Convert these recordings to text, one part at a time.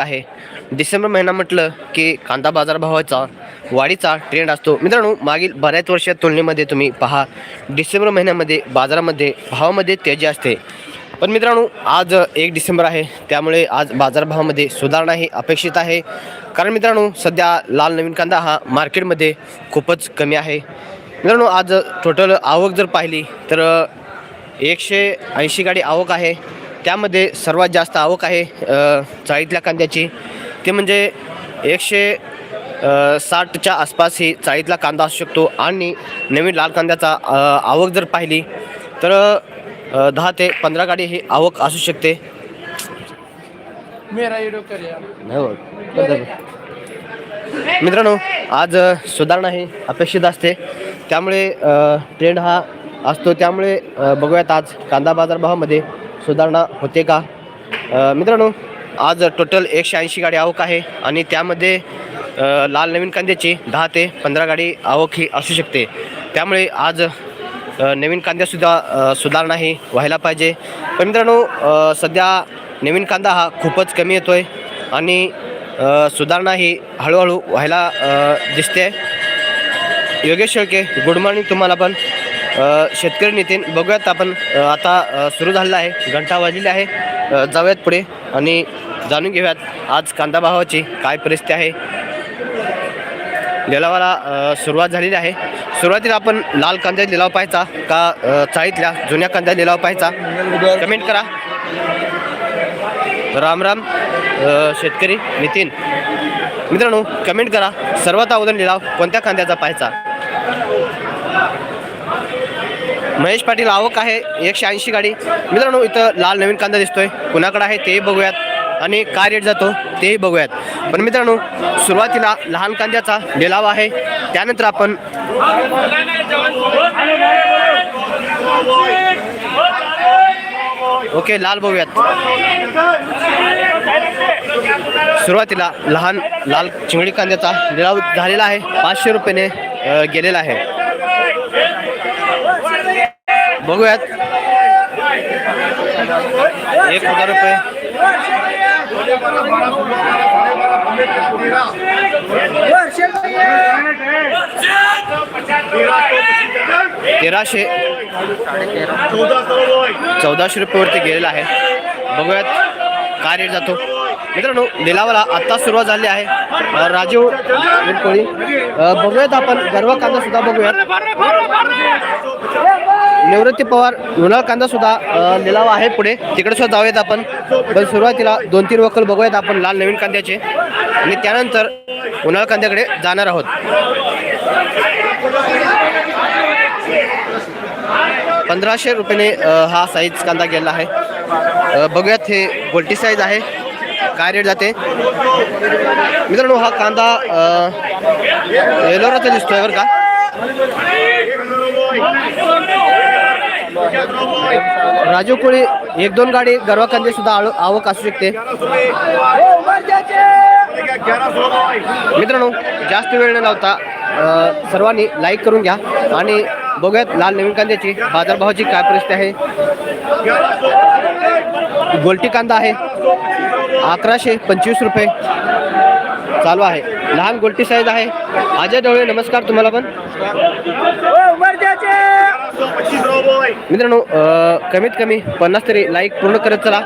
आहे. डिसेंबर महिना म्हटलं की कांदा बाजारभावाचा वाढीचा ट्रेंड असतो. मित्रांनो मागील बऱ्याच वर्षात तुलनेमध्ये तुम्ही पहा डिसेंबर महिन्यामध्ये बाजारामध्ये भावामध्ये तेजी असते. पण मित्रांनो आज एक डिसेंबर आहे. त्यामुळे आज बाजारभावामध्ये सुधारणा ही अपेक्षित आहे. कारण मित्रांनो सध्या लाल नवीन कांदा हा मार्केटमध्ये खूपच कमी आहे. मित्रांनो आज टोटल आवक जर पाहिली तर एकशे ऐंशी गाडी आवक आहे. त्यामध्ये सर्वात जास्त आवक आहे चाळीतल्या कांद्याची. ते म्हणजे एकशे साठच्या आसपास ही चाळीतला कांदा असू शकतो आणि नवीन लाल कांद्याचा आवक जर पाहिली तर दहा ते पंधरा गाडी ही आवक असू शकते. मित्रांनो आज सुधारणा ही अपेक्षित असते. त्यामुळे ट्रेंड हा असतो. त्यामुळे बघूयात आज कांदा बाजारभावामध्ये सुधारणा होते का? मित्रांनो आज टोटल एकशे ऐंशी गाडी आवक आहे आणि त्यामध्ये लाल नवीन कांद्याची दहा ते पंधरा गाडी आवक ही असू शकते. त्यामुळे आज नवीन कांद्यासुद्धा सुधारणा ही व्हायला पाहिजे. पण मित्रांनो सध्या नवीन कांदा हा खूपच कमी येतो आहे आणि सुधारणा ही हळूहळू व्हायला दिसते. योगेश शेळके गुड मॉर्निंग तुम्हाला पण. शेतकरी नितीन बघूयात आपण आता सुरू झालेला आहे घंटा वाजलेली आहे जाऊयात पुढे आणि जाणून घेऊयात आज कांदा भावाची काय परिस्थिती आहे. लिलावाला सुरुवात झालेली आहे. सुरुवातीला आपण लाल कांद्या लिलाव पाहायचा का चाळीतल्या जुन्या कांदा लिलाव पाहायचा? कमेंट करा. राम राम शेतकरी नितीन. मित्रांनो कमेंट करा सर्वात अगोदर लिलाव कोणत्या कांद्याचा पाहायचा? महेश पाटील आवक आहे एकशे ऐंशी गाडी. मित्रांनो इथं लाल नवीन कांदा दिसतोय. कुणाकडे आहे तेही बघूयात. आणि काय रेट जातो तेही बघूयात. पण मित्रांनो सुरुवातीला लहान कांद्याचा लिलाव आहे. त्यानंतर आपण ओके लाल बघूयात. सुरुवातीला लहान लाल चिंगडी कांद्याचा लिलाव झालेला आहे. पाचशे रुपयाने गेलेला आहे. बघूयात. एक हजार रुपये. तेराशे. चौदाशे रुपयेवरती गेलेला आहे. बघूयात काय रेट जातो. मित्रांनो लिलावाला आत्ता सुरुवात झाली आहे. राजीव बघूयात आपण गर्व कांदा सुद्धा बघूयात. निवृत्ती पवार लोणार कांदा सुद्धा लिलाव आहे पुढे. तिकडे सुद्धा जाऊयात आपण. पण सुरुवातीला दोन तीन वकल बघूयात आपण लाल नवीन कांद्याचे. आणि त्यानंतर उन्हाळ कांद्याकडे जाणार आहोत. पंधराशे रुपयाने हा साईज कांदा गेला आहे. बघूयात हे गोल्टी साईज आहे. काय रेट जाते? मित्रांनो हा कांदा येलोराचा दिसतोय बरं का? राजू कोळी एक दोन गाडी गरवा कांदे सुद्धा आवक असू शकते. मित्रांनो जास्त वेळ न लावता सर्वांनी लाईक करून घ्या. आणि बघूयात लाल नवीन कांद्याची बाजारभावाची काय परिस्थिती आहे. गोलटी कांदा आहे. अकराशे पंचवीस रुपये. चालू आहे. लहान गोलटी साईज आहे. अजय डोळे नमस्कार तुम्हाला पण. हो, मित्रांनो कमीत कमी पन्नास तरी लाईक पूर्ण करत चला.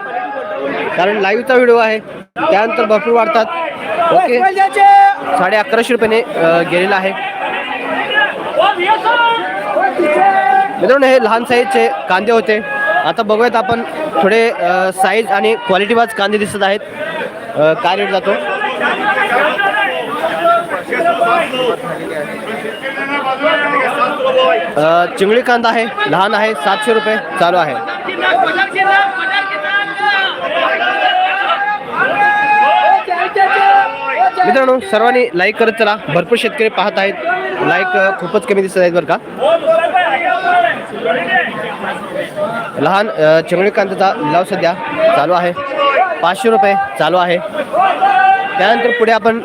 कारण लाईव्हचा व्हिडिओ आहे. त्यानंतर भरपूर वाढतात. ओके. साडे अकराशे रुपयाने गेलेला आहे. मित्रांनो हे लहान साईजचे कांदे होते. आता बघूयात आपण थोडे साईज आणि क्वालिटी वाज कांदे दिसत आहेत. काय रेट जातो? चिंगळी कांदा आहे लहान आहे सातशे रुपये चालू आहे. मित्रांनो सर्वांनी लाईक करत चला. भरपूर शेतकरी पाहत आहेत. लाईक खूपच कमी दिसत आहेत बरं का. लहान चिंगळी कांद्याचा लिलाव सध्या चालू आहे. पाचशे रुपये चालू आहे. त्यानंतर पुढे आपण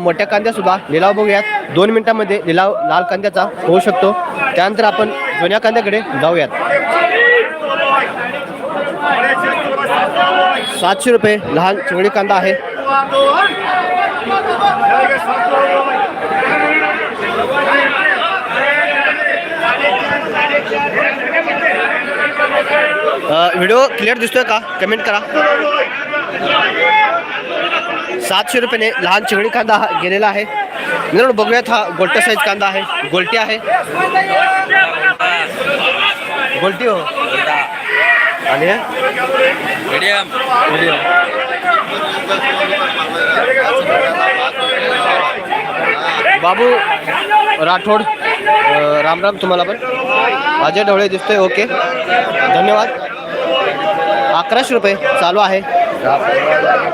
मोठ्या कांद्यासुद्धा लिलाव बघूयात. दोन मिनिटांमध्ये लिलाव लाल कांद्याचा होऊ शकतो. त्यानंतर आपण जुन्या कांद्याकडे जाऊयात. सातशे रुपये लहान चिंगडी कांदा आहे. व्हिडिओ क्लिअर दिसतोय का? कमेंट करा. सातशे रुपयाने लहान चिंगडी कांदा हा गेलेला आहे. मित्रांनो बघूयात हा गोल्टा साईज कांदा आहे. गोलटी आहे. गोलटी हो. आणि हे? बाबू राठोड राम राम तुम्हाला पण. अजय ढवळे दिसतोय ओके. धन्यवाद. अकराशे रुपये चालू आहे.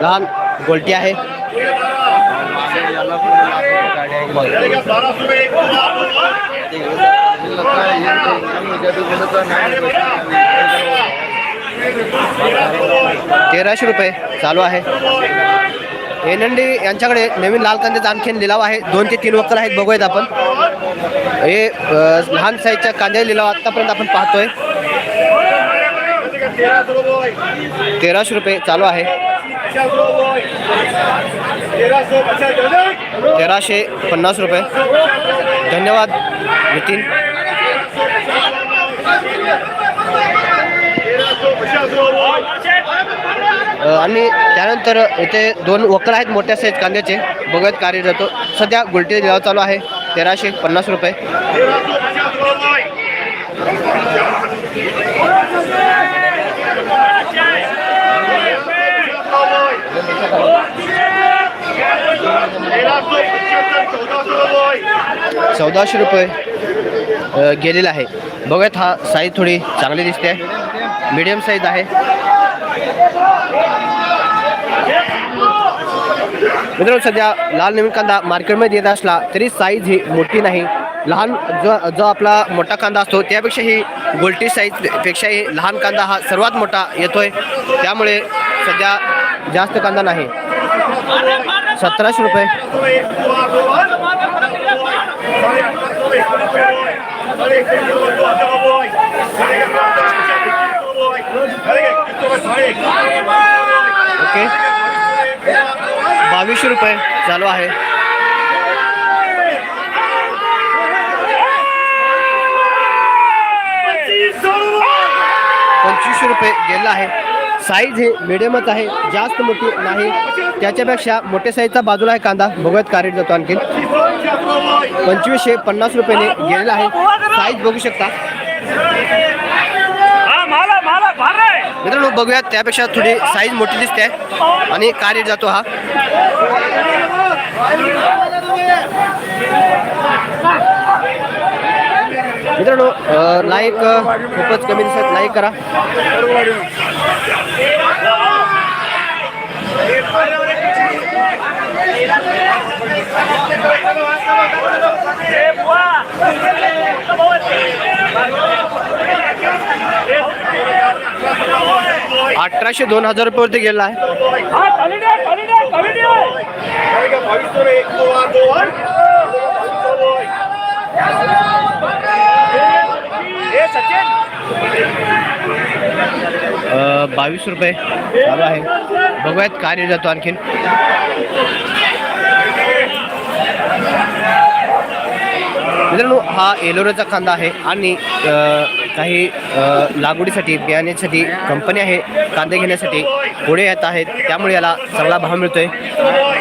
लहान गोलटी आहे. तेराशे रुपये चालू आहे. एनंडी यांच्याकडे नवीन लाल कांद्याचा आणखीन लिलाव आहे. दोन ते तीन वक्कल आहेत बघूयात आपण. हे लहान साईजच्या कांद्या लिलाव आत्तापर्यंत आपण पाहतोय. तेराशे रुपये चालू आहे. तेराशे पन्नास रुपये. धन्यवाद नितीन. आणि त्यानंतर इथे दोन वक्र आहेत मोठ्या साईज कांद्याचे. बघत कार्य जातो सध्या गुलटी लिलाव चालू आहे तेराशे पन्नास रुपये. चौदाशे रुपये गेलेला आहे. बघत हा साईज थोडी चांगली दिसते. मीडियम साईज आहे. मित्रांनो सध्या लाल नवीन कांदा मार्केटमध्ये येत असला तरी साईज ही मोठी नाही. लहान जो जो आपला मोठा कांदा असतो त्यापेक्षा ही गोलटी साईजपेक्षाही लहान कांदा हा सर्वात मोठा येतोय. त्यामुळे सध्या जास्त कांदा नाही. सतराशे रुपये ओके। बावीसशे रुपये चालू आहे। पंचवीसशे रुपये गेला आहे। साईज हे मिडियमच आहे जास्त मोठी नाही. त्याच्यापेक्षा मोठ्या साईजचा बाजूला आहे कांदा. बघत कारेट जातो आणखीन. पंचवीसशे पन्नास रुपयाने गेलेला आहे. साईज बघू शकता. मित्रांनो बघूयात. त्यापेक्षा थोडी साईज मोठी दिसते. आणि कारेट जातो हा? मित्रांनो लाईक खूपच कमी दिसत. लाईक करा. अठराशे दोन हजार रुपयावरती गेला आहे. अ, बावीस रुपये चालू आहे. बघूयात कार्य जातो आणखीन. मित्रांनो हा एलोराचा कांदा आहे आणि काही लागवडीसाठी बियाण्यासाठी कंपनी आहे. कांदे घेण्यासाठी पुढे येत आहेत. त्यामुळे याला चांगला भाव मिळतोय.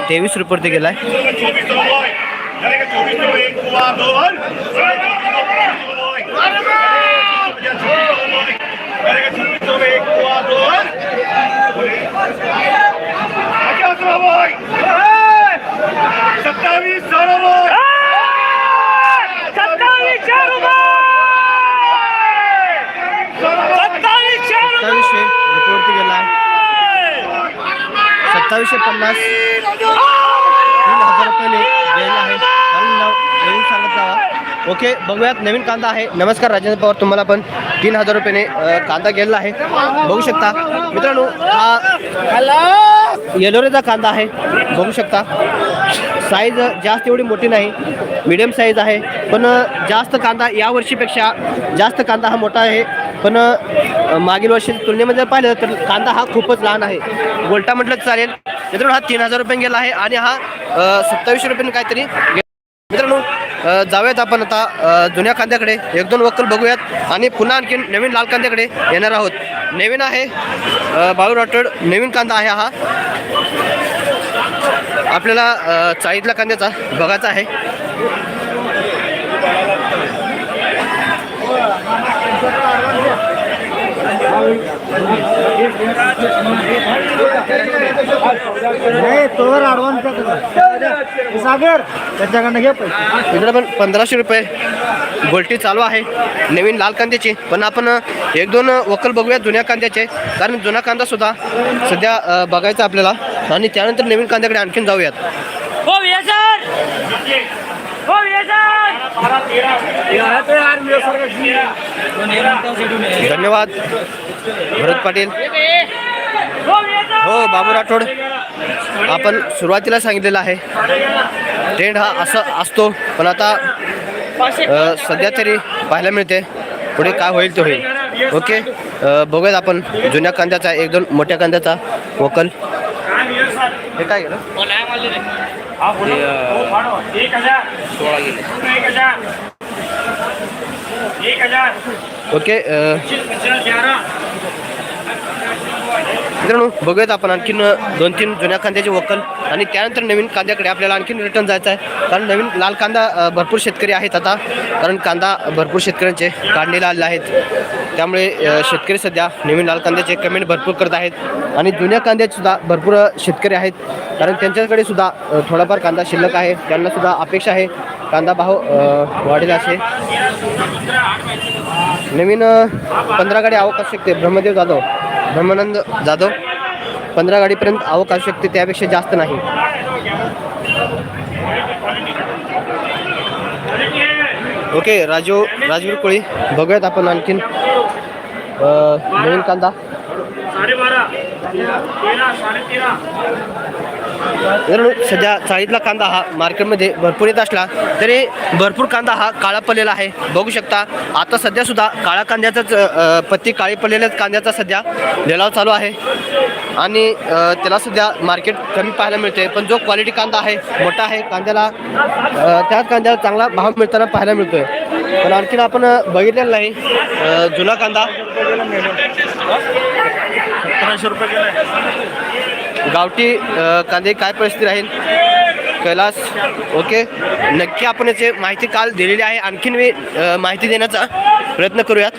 तेवीस रुपये गेला गेला आहे सत्तावीसशे पन्नास। तीन हज़ार रुपयाने गेला आहे जावा ओके बघूयात. नवीन कांदा आहे. नमस्कार राजेंद्र पवार. तुम्हाला पण तीन हजार रुपयाने कांदा गेलेला आहे. बघू शकता. मित्रांनो हा येलोरेचा कांदा आहे. बघू शकता. साईज जास्त एवढी मोठी नाही. मिडियम साईज आहे. पण जास्त कांदा या वर्षीपेक्षा जास्त कांदा हा मोठा आहे. पण मागील वर्षी तुलनेमध्ये जर पाहिलं तर कांदा हा खूपच लहान आहे. गोलटा म्हटलं चालेल. मित्रांनो हा तीन हजार रुपये गेला आहे आणि हा सत्तावीसशे रुपये काहीतरी मित्रांनो जाऊयात आपण आता जुन्या कांद्याकडे एक दोन वक्कल बघूयात आणि पुन्हा आणखी नवीन लाल कांद्याकडे येणार आहोत. नवीन आहे बाळू राठोड नवीन कांदा आहे हा. आपल्याला चाळीतला कांद्याचा बघायचा आहे. तोवर ॲडव्हान्स सागर त्याच्याकडनं घे पैसे. इकडे पण पंधराशे रुपये गोल्टी चालू आहे. नवीन लाल कांद्याची. पण आपण एक दोन वकल बघूया जुन्या कांद्याचे. कारण जुना कांदा सुद्धा सध्या बघायचा आपल्याला. आणि त्यानंतर नवीन कांद्याकडे आणखीन जाऊयात. हो हो धन्यवाद. भरत पाटील. हो बाबू राठोड. आपण सुरुवातीला सांगितलेलं आहे. ट्रेंड हा असं असतो पण आता सध्या तरी पाहायला मिळते. पुढे काय होईल ते होईल. ओके? बघूयात आपण. जुन्या कांद्याचा एक दोन मोठ्या कांद्याचा वकल. हे काय गेलं? सोळा गेले ओके मित्रांनो बघूयात आपण आणखीन दोन तीन जुन्या कांद्याचे वकल आणि त्यानंतर नवीन कांद्याकडे आपल्याला आणखीन रिटर्न जायचं आहे. कारण नवीन लाल कांदा भरपूर शेतकरी आहेत आता. कारण कांदा भरपूर शेतकऱ्यांचे काढलेले आले आहेत. त्यामुळे शेतकरी सध्या नवीन लाल कांद्याचे कमेंट भरपूर करत आहेत. आणि जुन्या कांद्यातसुद्धा भरपूर शेतकरी आहेत. कारण त्यांच्याकडे सुद्धा थोडाफार कांदा शिल्लक आहे. त्यांनासुद्धा अपेक्षा आहे. कांदा भाव वाढेल असे. नवीन पंधरा गाडी आवक असू शकते. ब्रह्मदेव जाधव. ब्रह्मानंद जाधव पंधरा गाडीपर्यंत आवक असू शकते त्यापेक्षा जास्त नाही. ओके राजू राजवीर कोळी बघूयात आपण आणखीन नवीन कांदा. मित्रांनो सध्या चाळीतला कांदा हा मार्केटमध्ये भरपूर येत असला तरी भरपूर कांदा हा काळा पडलेला आहे. बघू शकता आता सध्या सुद्धा कांद्याचाच पत्ती काळी पडलेल्या कांद्याचा सध्या लिलाव चालू आहे. आणि त्याला सुद्धा मार्केट कमी पाहायला मिळते पण जो क्वालिटी कांदा आहे मोठा आहे कांद्याला त्या कांद्याला चांगला भाव मिळताना पाहायला मिळतोय. पण आणखीन आपण बघितलेला नाही. जुना कांदा. सतराशे रुपये गावठी कांदे काय परिस्थिती राहील? कैलास ओके. नक्की आपण याची माहिती काल दिलेली आहे. आणखीन मी माहिती देण्याचा प्रयत्न करूयात.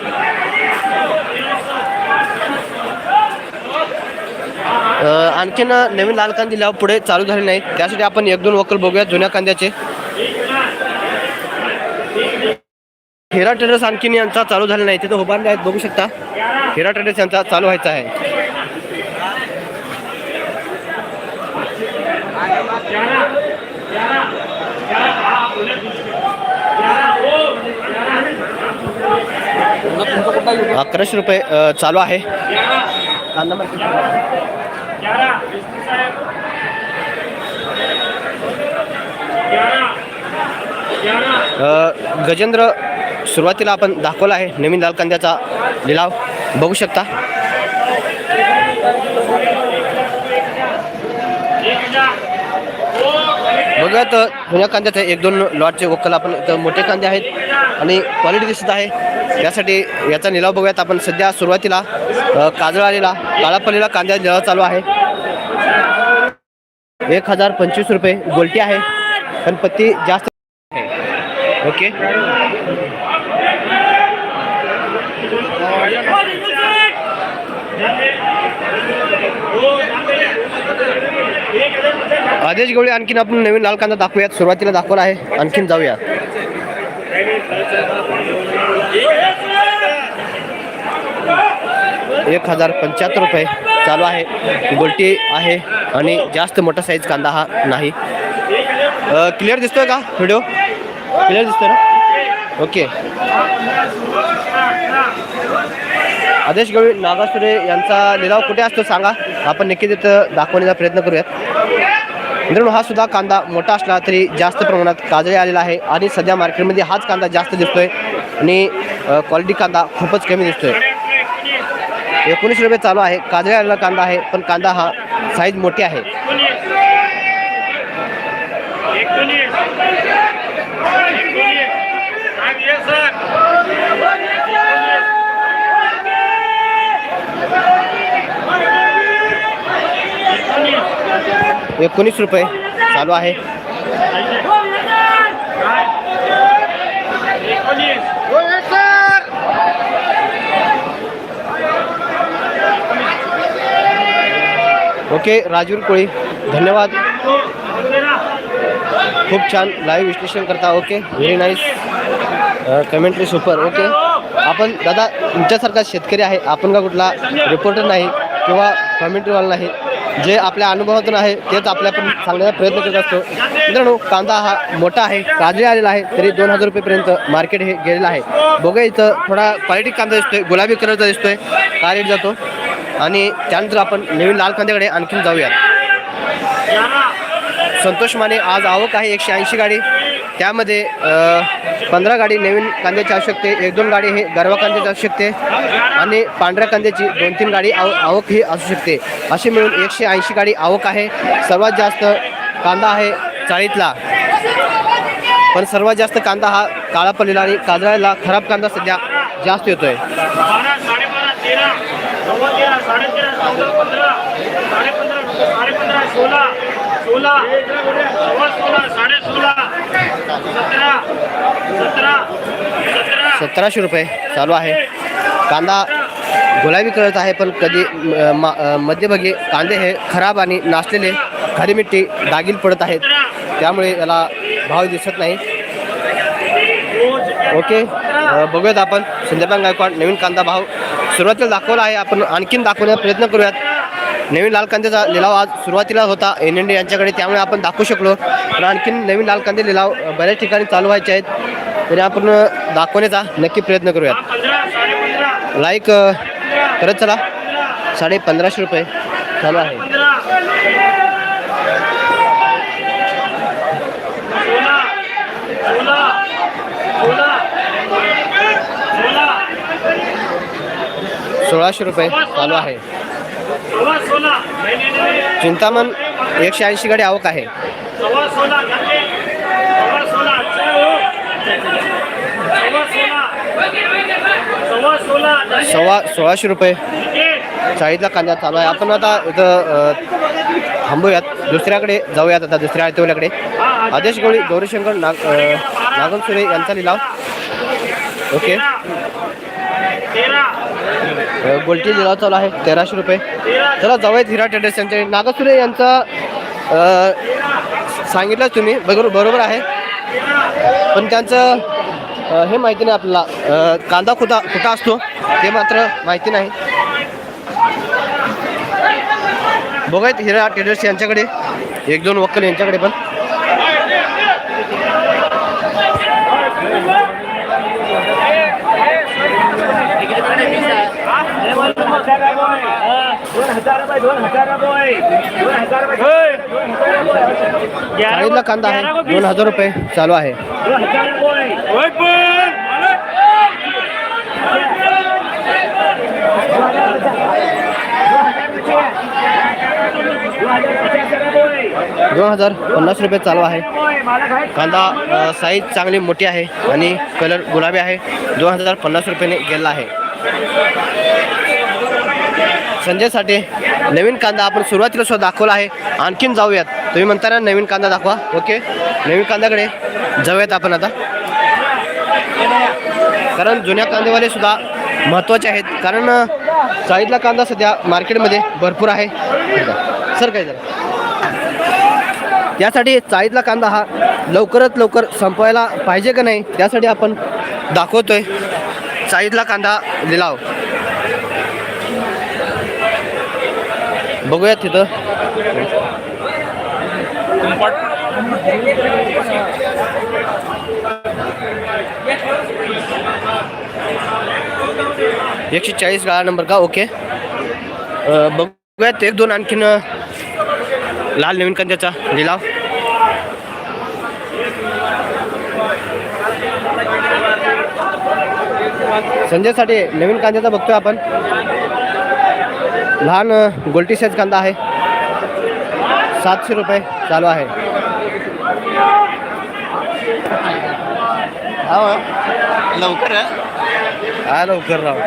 आणखीन नवीन लाल कांदे लाव पुढे चालू झाले नाही त्यासाठी आपण एक दोन वकल बघूया जुन्या कांद्याचे. हिरा ट्रेडर्स आणखीन यांचा चालू झाला नाही. तिथं उभारले आहेत बघू शकता. हिरा ट्रेडर्स यांचा चालू व्हायचा आहे. अकराशे रुपये चालू आहे. गजेंद्र सुरुवातीला आपण दाखवला आहे नवीन लाल कांद्याचा लिलाव. बघू शकता एक हजार बघूयात जुन्या कांद्याचे एक दोन लॉटचे वक्कल आपण मोठे कांदे आहेत आणि क्वालिटी दिसत आहे. त्यासाठी याचा निलाव बघूयात आपण. सध्या सुरुवातीला काजळ आलेला काळापल्लीला कांद्या लिलाव चालू आहे. एक हजार पंचवीस रुपये गोलटी आहे. पण पत्ती जास्त आहे. ओके? आदेश गवळी आणखीन आपण नवीन लाल कांदा दाखवूयात. सुरुवातीला दाखवला आहे. आणखीन जाऊया. एक हजार पंच्याहत्तर रुपये चालू आहे. गोलटी आहे आणि जास्त मोठा साईज कांदा हा नाही. क्लिअर दिसतोय का व्हिडिओ क्लिअर दिसतोय ना? ओके आदेश गवळी नागासुरे यांचा लिलाव कुठे असतो सांगा. आपण नक्की तिथं दाखवण्याचा प्रयत्न करूयात. मित्रांनो हा सुद्धा कांदा मोठा असला तरी जास्त प्रमाणात काजळी आलेला आहे आणि सध्या मार्केटमध्ये हाच कांदा जास्त दिसतोय आणि क्वालिटी कांदा खूपच कमी दिसतोय. एकोणीस रुपये चालू आहे काजळी आलेला कांदा आहे पण कांदा हा साईज मोठी आहे एकोणीस एकोणीस एकोणीस सांग ये सर एकोणीस रुपये चालू आहे. ओके राजूर कोळी धन्यवाद. खूप छान लाईव्ह विश्लेषण करता okay very nice commentary super okay. आपण दादा तुमच्यासारखा शेतकरी आहे आपण का कुठला रिपोर्टर नाही किंवा कमेंट्रीवाला नाही? जे आपल्या अनुभवातून आहे तेच आपल्या पण सांगण्याचा प्रयत्न करत असतो. मित्रांनो कांदा हा मोठा आहे ताजे आलेला आहे तरी दोन हजार रुपयेपर्यंत मार्केट हे गेलेलं आहे. बघा इथं थोडा क्वालिटी कांदा दिसतोय गुलाबी कलरचा दिसतोय का रेट जातो? आणि त्यानंतर आपण नवीन लाल कांद्याकडे आणखीन जाऊयात. संतोष माने आज आवक आहे एकशे ऐंशी गाडी. त्यामध्ये पंधरा गाडी नवीन कांद्याची शकते एक दोन गाडी हे गरवा कांद्याची असू शकते आणि पांढऱ्या कांद्याची दोन तीन गाडी आव आवक ही असू शकते. अशी मिळून एकशे ऐंशी गाडी आवक आहे. सर्वात जास्त कांदा आहे चाळीतला. पण सर्वात जास्त कांदा हा काळा पडलेला आणि काजळाला खराब कांदा सध्या जास्त येतोय. बारा साडे सोळा सोळा सोळा साडे सोळा सतराशे रुपये चालू आहे. कांदा गुलाबी कलरचा आहे पण कधी मध्यभागी कांदे हे खराब आणि नाचलेले खारी मिट्टी दागील पडत आहेत. त्यामुळे याला भाव दिसत नाही. ओके बघूयात आपण. संध्याकाळ गायकवाड नवीन कांदा भाव सुरुवातीला दाखवला आहे. आपण आणखीन दाखवण्याचा प्रयत्न करूयात. नवीन लाल कांद्याचा लिलाव आज सुरुवातीला होता एन एन डी यांच्याकडे त्यामुळे आपण दाखवू शकलो. पण आणखीन नवीन लाल कांदे लिलाव बऱ्याच ठिकाणी चालू व्हायचे आहेत. तरी आपण दाखवण्याचा नक्की प्रयत्न करूयात. लाईक करत चला. साडे पंधराशे रुपये चालू आहे. सोळाशे रुपये चालू आहे सव्वा सोळा नाही नाही नाही चिंतामण एकशे ऐंशी गाडी आवक आहे. सव्वा सोळाशे रुपये. ठीक. चाळीसला कांदा चालू आहे. आपण आता इथं थांबूयात. दुसऱ्याकडे जाऊयात आता दुसऱ्या आयतवल्याकडे आदेश गोळी गौरीशंकर नाग अ, नागनसुरे यांचा लिलाव. ओके. तेरा गोलटी लिलाव चालू आहे तेराशे रुपये. चला जाऊयात हिरा ट्रेडर्स यांचे नागसुरे यांचा सांगितलं तुम्ही बरोबर बरोबर आहे. पण त्यांचं हे माहिती नाही आपल्याला. कांदा कुठं कुठा असतो ते मात्र माहिती नाही. बघायत हिरा ट्रेडर्स यांच्याकडे. एक दोन वक्कल यांच्याकडे पण दोन हजार रुपये दोन हजार रुपये दोन हजार रुपये चाळीसला कांदा आहे. दोन हजार रुपये चालू आहे. दोन हजार पन्नास रुपये चालू आहे. कांदा साईज चांगली मोठी आहे आणि कलर गुलाबी आहे. दोन हजार पन्नास रुपयाने गेला आहे. संजय साठे. नवीन कांदा आपण सुरुवातीला सुद्धा दाखवला आहे. आणखीन जाऊयात. तुम्ही म्हणता ना नवीन कांदा दाखवा. ओके. नवीन कांद्याकडे जाऊयात आपण आता. कारण जुन्या कांदेवाले सुद्धा महत्त्वाचे आहेत. कारण चाळीतला कांदा सध्या मार्केटमध्ये भरपूर आहे. सर काय झालं? यासाठी चाळीतला कांदा हा लवकरात लवकर संपवायला पाहिजे का नाही त्यासाठी आपण दाखवतोय. चाळीतला कांदा लिलाव. बघूयात तिथं. एकशे चाळीस गाळा नंबर का? ओके. बघूयात एक दोन आणखीन लाल नवीन कांद्याचा लिलाव. संजय साठे नवीन कांद्याचा बघतोय आपण. लहान गोल्टी साईज कांदा आहे. सातशे रुपये चालू आहे. लवकर हा लवकर राव.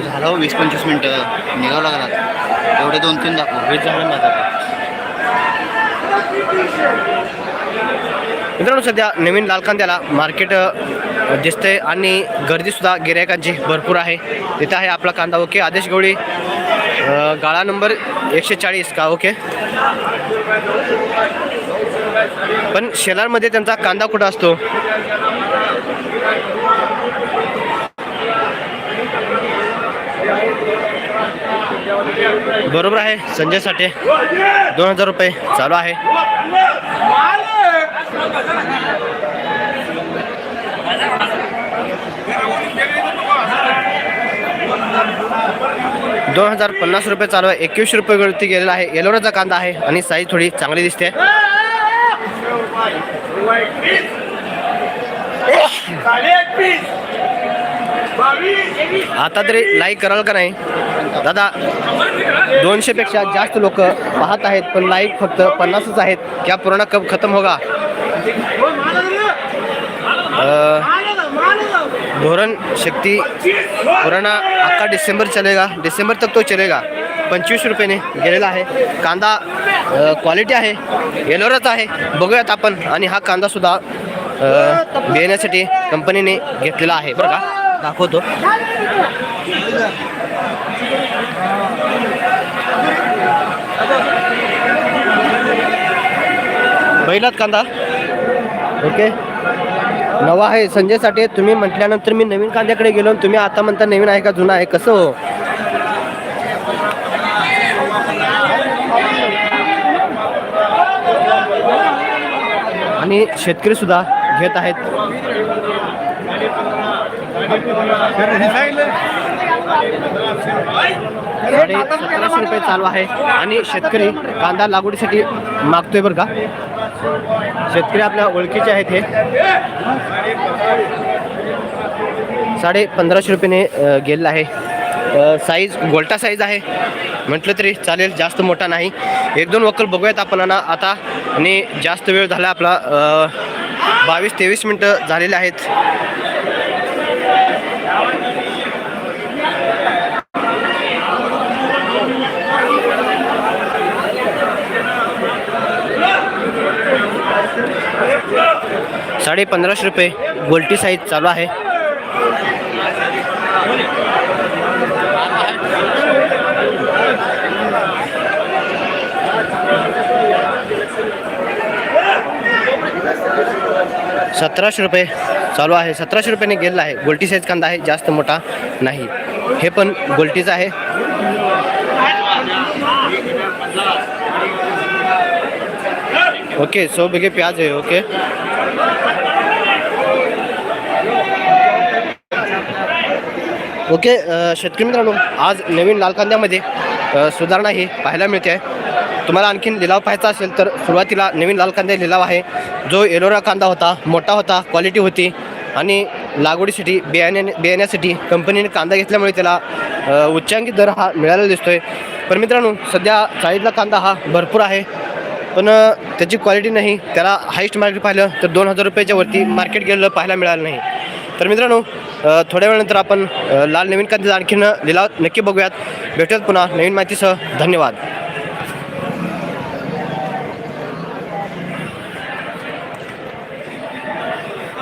झालं वीस पंचवीस मिनटं. निघावं लागणार एवढे दोन तीन दाखव. वीस झालं माझं मित्रांनो सध्या नवीन लाल कांद्याला मार्केट दिसते आणि गर्दीसुद्धा गिरायकांची भरपूर आहे. तिथे आहे आपला कांदा ओके. आदेश गवळी गाळा नंबर एकशे चाळीस का ओके. पण शेलारमध्ये त्यांचा कांदा कुठं असतो? बरोबर आहे संजय साठे. दोन हजार रुपये चालू आहे. दोन हजार पन्नास रुपये चालू आहे. एकवीसशे रुपयेवरती गेलेला आहे. येलोराचा कांदा आहे आणि साईज थोडी चांगली दिसते. आता तरी लाईक कराल का नाही? दादा दोनशेपेक्षा जास्त लोक पाहत आहेत पण लाईक फक्त पन्नासच आहेत. क्या पूर्ण कब खतम होगा? धोरण शक्ती पुराना अख्खा डिसेंबर चलेगा. डिसेंबर तक तो चलेगा. पंचवीस रुपयाने गेलेला आहे. कांदा क्वालिटी आहे. येलोरच आहे. बघूयात आपण. आणि हा कांदासुद्धा घेण्यासाठी देण्यासाठी कंपनीने घेतलेला आहे. बरं का? दाखवतो. पहिलाच कांदा. ओके. नवा आहे. संजय साठे तुम्ही म्हटल्यानंतर मी नवीन कांद्याकडे गेलो तुम्ही आता म्हणता नवीन आहे का जुना आहे? कसं हो? आणि शेतकरी सुद्धा घेत आहेत. साडे सतराशे रुपये चालू आहे. आणि शेतकरी कांदा लागवडीसाठी मागतोय बरं का? शेतकरी आपल्या ओळखीचे आहेत हे. साडे पंधराशे रुपयाने गेलेला आहे. साईज गोल्टा साईज आहे. म्हटलं तरी चालेल जास्त मोठा नाही. एक दोन वक्कल बघूयात आपण ना आता. आणि जास्त वेळ झाला आपला बावीस तेवीस मिनटं झालेले आहेत. साडे पंधराशे रुपये गोल्टी साईज चालू आहे. सतराशे रुपये चालू आहे. सतराशे रुपयाने गेलेला आहे. गोल्टी साईज कांदा आहे जास्त मोठा नाही. हे पण गोल्टीचं आहे. ओके सौ बिघे प्याज आहे ओके. ओके शेतकरी मित्रांनो आज नवीन लाल कांद्यामध्ये सुधारणा ही पाहायला मिळते. आहे तुम्हाला आणखीन लिलाव पाहायचा असेल तर सुरुवातीला नवीन लाल कांदा लिलाव आहे. जो एलोरा कांदा होता मोठा होता क्वालिटी होती आणि लागवडीसाठी बियाण्या बियाण्यासाठी कंपनीने कांदा घेतल्यामुळे त्याला उच्चांकी दर हा मिळालेला आहे पण मित्रांनो सध्या चाळीतला कांदा हा भरपूर आहे. पण त्याची क्वालिटी नाही त्याला हायस्ट मार्केट पाहिलं तर दोन हजार रुपयाच्या वरती मार्केट गेलेलं पाहायला मिळालं नाही. तर मित्रांनो थोड्या वेळानंतर आपण लाल नवीन कांद्याचा आणखीन लिलाव नक्की बघूयात. भेटूयात पुन्हा नवीन माहितीसह. धन्यवाद.